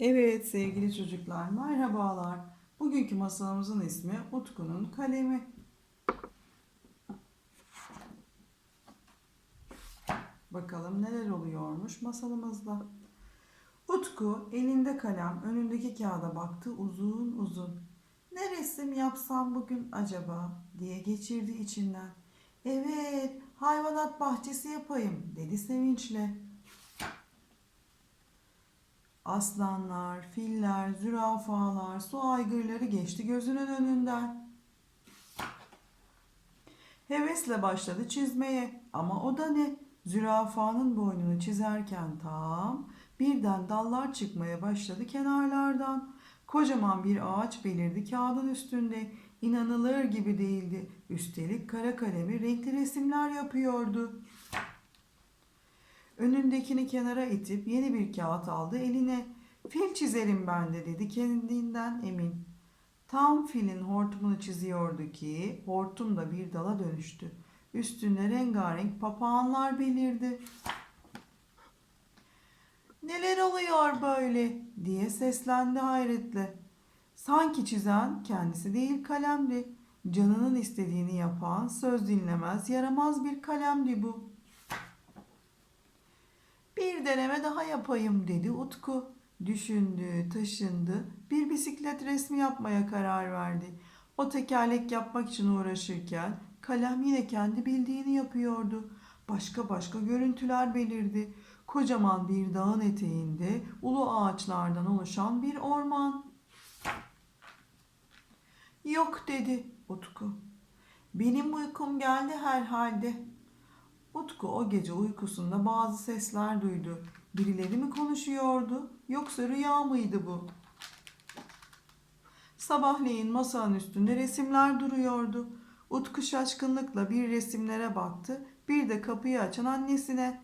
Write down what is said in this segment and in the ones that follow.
Evet sevgili çocuklar merhabalar. Bugünkü masalımızın ismi Utku'nun kalemi. Bakalım neler oluyormuş masalımızda. Utku elinde kalem önündeki kağıda baktı uzun uzun. Ne resim yapsam bugün acaba diye geçirdi içinden. Evet hayvanat bahçesi yapayım dedi sevinçle. Aslanlar, filler, zürafalar, su aygırları geçti gözünün önünden. Hevesle başladı çizmeye ama o da ne? Zürafanın boynunu çizerken tam birden dallar çıkmaya başladı kenarlardan. Kocaman bir ağaç belirdi kağıdın üstünde. İnanılır gibi değildi. Üstelik kara kalemi renkli resimler yapıyordu. Önündekini kenara itip yeni bir kağıt aldı eline. Fil çizerim ben de dedi kendinden emin. Tam filin hortumunu çiziyordu ki hortum da bir dala dönüştü. Üstünde rengarenk papağanlar belirdi. Neler oluyor böyle diye seslendi hayretle. Sanki çizen kendisi değil kalemdi. Canının istediğini yapan, söz dinlemez, yaramaz bir kalemdi bu. Bir deneme daha yapayım dedi Utku. Düşündü, taşındı. Bir bisiklet resmi yapmaya karar verdi. O tekerlek yapmak için uğraşırken kalem yine kendi bildiğini yapıyordu. Başka başka görüntüler belirdi. Kocaman bir dağın eteğinde ulu ağaçlardan oluşan bir orman. Yok dedi Utku. Benim uykum geldi herhalde. Utku o gece uykusunda bazı sesler duydu. Birileri mi konuşuyordu yoksa rüya mıydı bu? Sabahleyin masanın üstünde resimler duruyordu. Utku şaşkınlıkla bir resimlere baktı, bir de kapıyı açan annesine.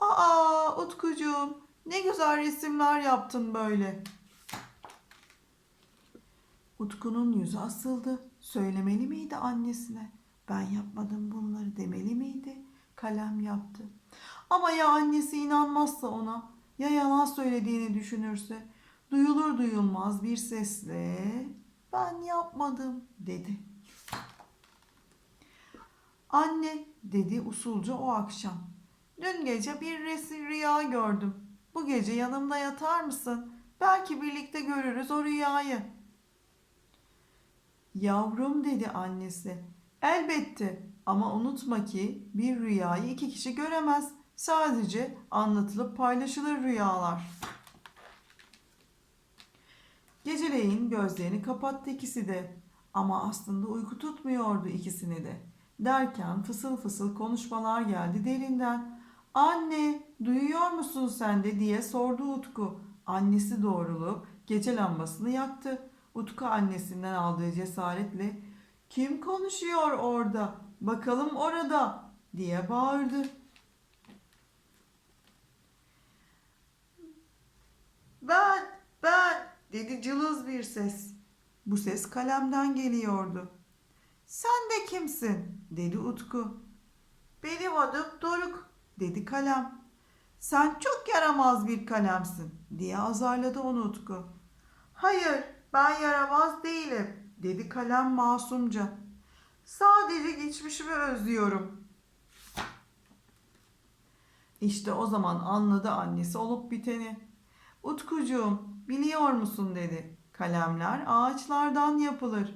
Aa Utkucuğum ne güzel resimler yaptın böyle. Utku'nun yüzü asıldı. Söylemeli miydi annesine? Ben yapmadım bunları demeli miydi? Kalem yaptı. Ama ya annesi inanmazsa ona, ya yalan söylediğini düşünürse, duyulur duyulmaz bir sesle ben yapmadım dedi. Anne dedi usulca o akşam. Dün gece bir resim rüya gördüm. Bu gece yanımda yatar mısın? Belki birlikte görürüz o rüyayı. Yavrum dedi annesi. Elbette ama unutma ki bir rüyayı iki kişi göremez. Sadece anlatılıp paylaşılır rüyalar. Geceleyin gözlerini kapattı ikisi de. Ama aslında uyku tutmuyordu ikisini de. Derken fısıl fısıl konuşmalar geldi derinden. Anne duyuyor musun sen de diye sordu Utku. Annesi doğrulup gece lambasını yaktı. Utku annesinden aldığı cesaretle kim konuşuyor orada? Bakalım orada diye bağırdı. Ben, ben dedi cılız bir ses. Bu ses kalemden geliyordu. Sen de kimsin? dedi Utku. Benim adım Doruk dedi kalem. Sen çok yaramaz bir kalemsin diye azarladı onu Utku. Hayır ben yaramaz değilim dedi kalem masumca. Sadece geçmişimi özlüyorum. İşte o zaman anladı annesi olup biteni. Utkucuğum biliyor musun dedi. Kalemler ağaçlardan yapılır.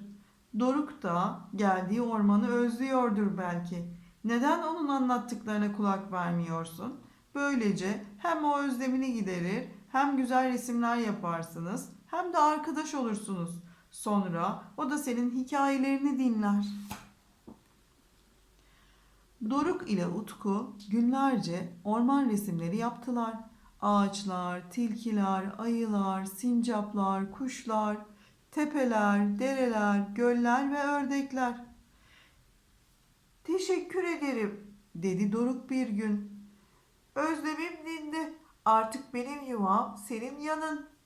Doruk da geldiği ormanı özlüyordur belki. Neden onun anlattıklarına kulak vermiyorsun? Böylece hem o özlemini giderir, hem güzel resimler yaparsınız, hem de arkadaş olursunuz. Sonra o da senin hikayelerini dinler. Doruk ile Utku günlerce orman resimleri yaptılar. Ağaçlar, tilkiler, ayılar, sincaplar, kuşlar, tepeler, dereler, göller ve ördekler. Teşekkür ederim, dedi Doruk bir gün. Özlemim dindi. Artık benim yuvam senin yanın.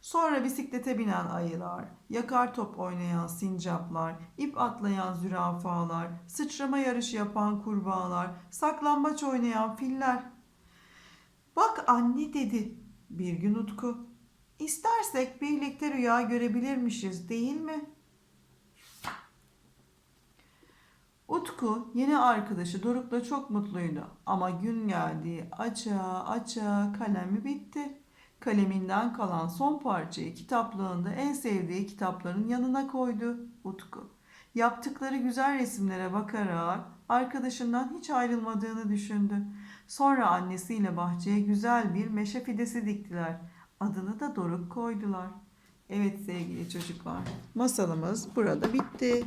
Sonra bisiklete binen ayılar, yakar top oynayan sincaplar, ip atlayan zürafalar, sıçrama yarışı yapan kurbağalar, saklambaç oynayan filler. Bak anne dedi bir gün Utku. İstersek birlikte rüya görebilirmişiz değil mi? Utku yeni arkadaşı Doruk'la çok mutluydu ama gün geldi aça aça kalemi bitti. Kaleminden kalan son parçayı kitaplığında en sevdiği kitapların yanına koydu Utku. Yaptıkları güzel resimlere bakarak arkadaşından hiç ayrılmadığını düşündü. Sonra annesiyle bahçeye güzel bir meşe fidesi diktiler. Adını da Doruk koydular. Evet sevgili çocuklar, masalımız burada bitti.